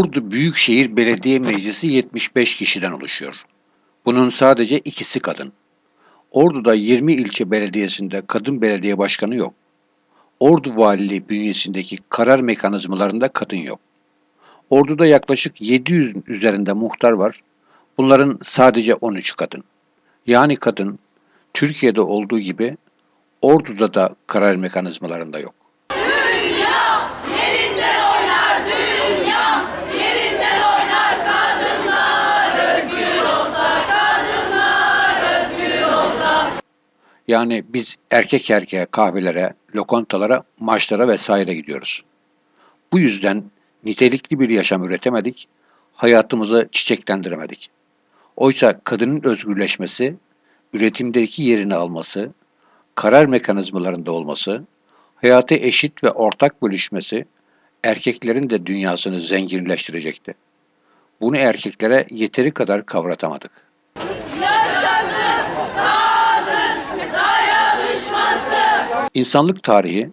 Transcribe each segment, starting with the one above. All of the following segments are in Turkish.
Ordu Büyükşehir Belediye Meclisi 75 kişiden oluşuyor. Bunun sadece ikisi kadın. Ordu'da 20 ilçe belediyesinde kadın belediye başkanı yok. Ordu Valiliği bünyesindeki karar mekanizmalarında kadın yok. Ordu'da yaklaşık 700'ün üzerinde muhtar var. Bunların sadece 13 kadın. Yani kadın Türkiye'de olduğu gibi Ordu'da da karar mekanizmalarında yok. Yerinden oynar dünya, yerinden oynar kadınlar. Özgür olsa kadınlar, özgür olsa. Yani biz erkek erkeğe kahvelere, lokantalara, maçlara vesaire gidiyoruz. Bu yüzden nitelikli bir yaşam üretemedik, hayatımızı çiçeklendiremedik. Oysa kadının özgürleşmesi, üretimdeki yerini alması, karar mekanizmalarında olması, hayatı eşit ve ortak bölüşmesi erkeklerin de dünyasını zenginleştirecekti. Bunu erkeklere yeteri kadar kavratamadık. Yaşasın kadın dayanışması. İnsanlık tarihi,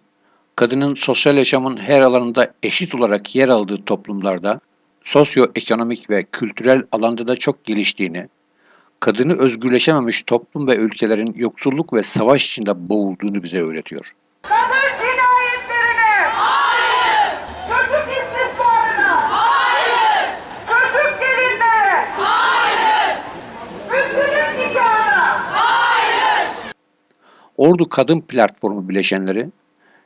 kadının sosyal yaşamın her alanında eşit olarak yer aldığı toplumlarda sosyoekonomik ve kültürel alanda da çok geliştiğini, kadını özgürleşememiş toplum ve ülkelerin yoksulluk ve savaş içinde boğulduğunu bize öğretiyor. Kadın cinayetlerine. Hayır, Çocuk istismarına. hayır, Çocuk gelinlere. hayır, Müslüman nikahına. hayır. Ordu Kadın Platformu bileşenleri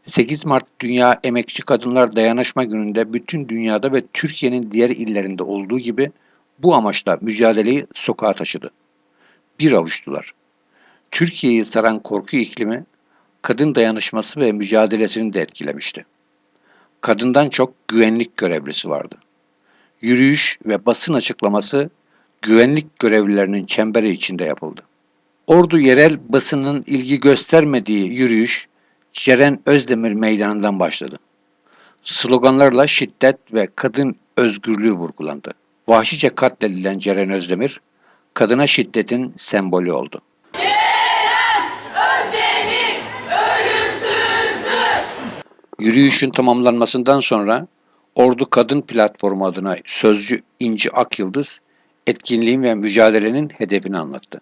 8 Mart Dünya Emekçi Kadınlar Dayanışma Günü'nde bütün dünyada ve Türkiye'nin diğer illerinde olduğu gibi bu amaçla mücadeleyi sokağa taşıdı. Bir avuçtular. Türkiye'yi saran korku iklimi kadın dayanışması ve mücadelesini de etkilemişti. Kadından çok güvenlik görevlisi vardı. Yürüyüş ve basın açıklaması güvenlik görevlilerinin çemberi içinde yapıldı. Ordu yerel basının ilgi göstermediği yürüyüş Ceren Özdemir Meydanı'ndan başladı. Sloganlarla şiddet ve kadın özgürlüğü vurgulandı. Vahşice katledilen Ceren Özdemir, kadına şiddetin sembolü oldu. Ceren Özdemir ölümsüzdür. Yürüyüşün tamamlanmasından sonra Ordu Kadın Platformu adına sözcü İnci Akyıldız, etkinliğin ve mücadelenin hedefini anlattı.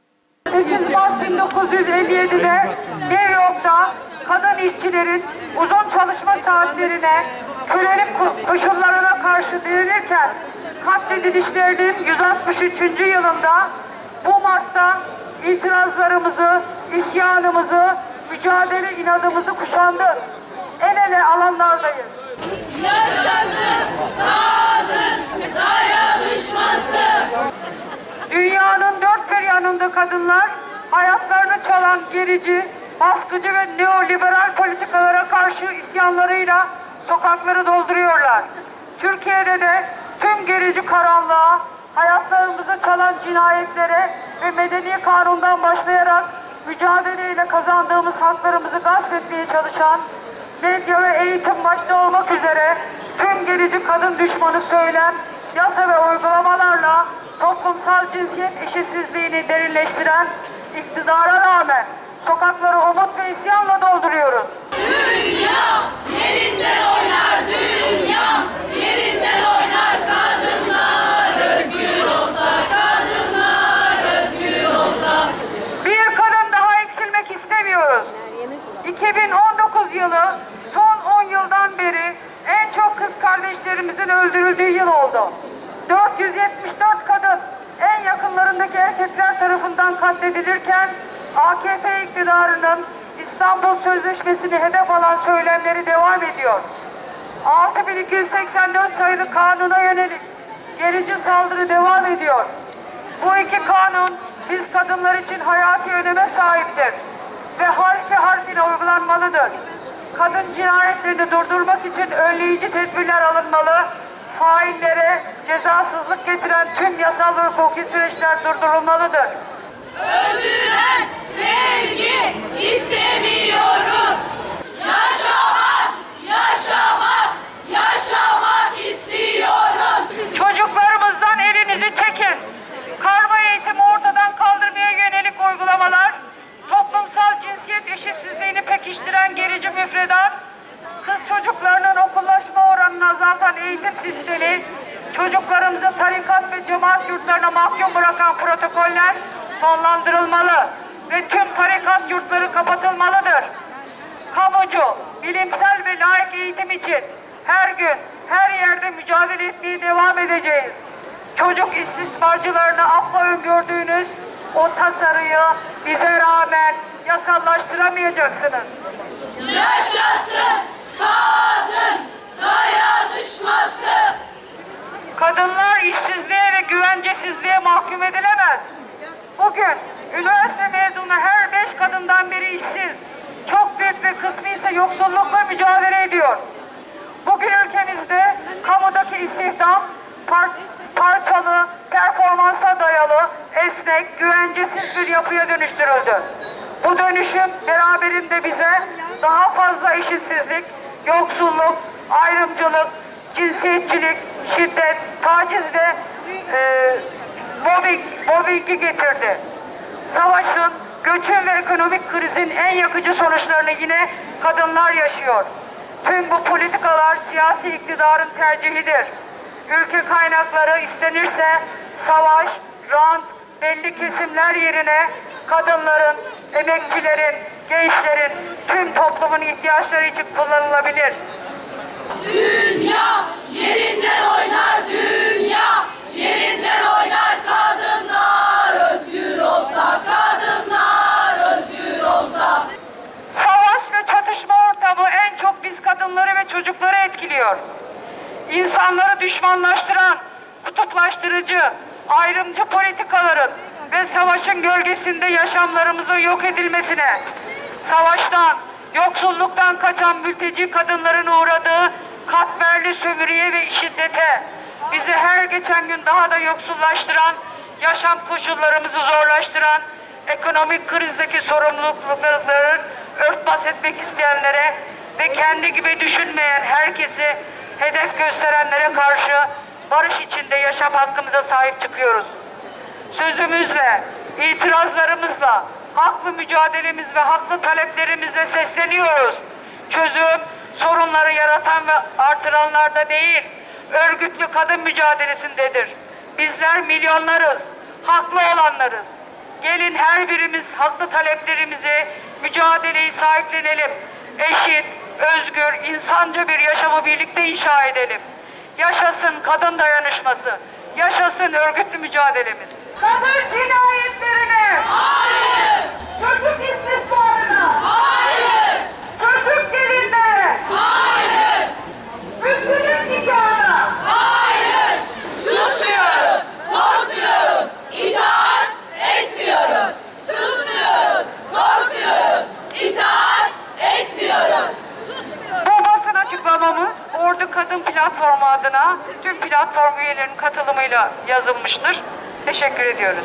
8 Mart 1957'de New York'ta kadın işçilerin uzun çalışma saatlerine, kölelik ko- koşullarına karşı direnirken katledilişlerinin 163. yılında bu Mart'ta itirazlarımızı, isyanımızı, mücadele inadımızı kuşandık. El ele alanlardayız. Yaşasın kadın dayanışması. Kadınlar hayatlarını çalan gerici, baskıcı ve neoliberal politikalara karşı isyanlarıyla sokakları dolduruyorlar. Türkiye'de de tüm gerici karanlığa, hayatlarımızı çalan cinayetlere ve medeni kanundan başlayarak mücadeleyle kazandığımız haklarımızı gasp etmeye çalışan medya ve eğitim başta olmak üzere tüm gerici kadın düşmanı söylem, yasa ve uygulamalarla toplumsal cinsiyet eşitsizliğini derinleştiren iktidara rağmen sokakları umut ve isyanla dolduruyoruz. Dünya yerinden oynar dünya, yerinden oynar kadınlar. Özgür olsa kadınlar, özgür olsa. Bir kadın daha eksilmek istemiyoruz. 2019 yılı son 10 yıldan beri en çok kız kardeşlerimizin öldürüldüğü yıl oldu. 474 kadın en yakınlarındaki erkekler tarafından katledilirken AKP iktidarının İstanbul Sözleşmesi'ni hedef alan söylemleri devam ediyor. 6284 sayılı kanuna yönelik gerici saldırı devam ediyor. Bu iki kanun biz kadınlar için hayati öneme sahiptir ve harfi harfine uygulanmalıdır. Kadın cinayetlerini durdurmak için önleyici tedbirler alınmalı, faillere cezasızlık getiren tüm yasal ve hukuki süreçler durdurulmalıdır. Öldüren sevgi istemiyoruz. Eğitim sistemi, Çocuklarımızı tarikat ve cemaat yurtlarına mahkum bırakan protokoller sonlandırılmalı ve tüm tarikat yurtları kapatılmalıdır. Kamucu, bilimsel ve layık eğitim için her gün, her yerde mücadele etmeye devam edeceğiz. Çocuk istismarcılarını affa öngördüğünüz o tasarıyı bize rağmen yasallaştıramayacaksınız. Yaşasın kadın dayanışması. Kadınlar işsizliğe ve güvencesizliğe mahkum edilemez. Bugün üniversite mezunu her beş kadından biri işsiz. Çok büyük bir kısmı ise yoksullukla mücadele ediyor. Bugün ülkemizde kamudaki istihdam par- parçalı, performansa dayalı, esnek, güvencesiz bir yapıya dönüştürüldü. Bu dönüşüm beraberinde bize daha fazla eşitsizlik, yoksulluk, ayrımcılık, cinsiyetçilik, şiddet, taciz ve e, mobbing, mobbingi getirdi. Savaşın, göçün ve ekonomik krizin en yakıcı sonuçlarını yine kadınlar yaşıyor. Tüm bu politikalar siyasi iktidarın tercihidir. Ülke kaynakları istenirse savaş, rant, belli kesimler yerine kadınların, emekçilerin, gençlerin, tüm toplumun ihtiyaçları için kullanılabilir. Dünya yerinden oynar dünya yerinden oynar kadınlar özgür olsa kadınlar özgür olsa Savaş ve çatışma ortamı en çok biz kadınları ve çocukları etkiliyor. İnsanları düşmanlaştıran, kutuplaştırıcı, ayrımcı politikaların ve savaşın gölgesinde yaşamlarımızın yok edilmesine, savaştan, yoksulluktan kaçan mülteci kadınların uğradığı katmerli sömürüye ve şiddete, bizi her geçen gün daha da yoksullaştıran, yaşam koşullarımızı zorlaştıran, ekonomik krizdeki sorumlulukların örtbas etmek isteyenlere ve kendi gibi düşünmeyen herkesi hedef gösterenlere karşı barış içinde yaşam hakkımıza sahip çıkıyoruz. Sözümüzle, itirazlarımızla, haklı mücadelemiz ve haklı taleplerimizle sesleniyoruz. Çözüm sorunları yaratan ve artıranlarda değil, örgütlü kadın mücadelesindedir. Bizler milyonlarız, haklı olanlarız. Gelin her birimiz haklı taleplerimizi, mücadeleyi sahiplenelim. Eşit, özgür, insanca bir yaşamı birlikte inşa edelim. Yaşasın kadın dayanışması, yaşasın örgütlü mücadelemiz. Kadın cinayetlerine, hayır Kadın Platformu adına tüm platform üyelerinin katılımıyla yazılmıştır. Teşekkür ediyoruz.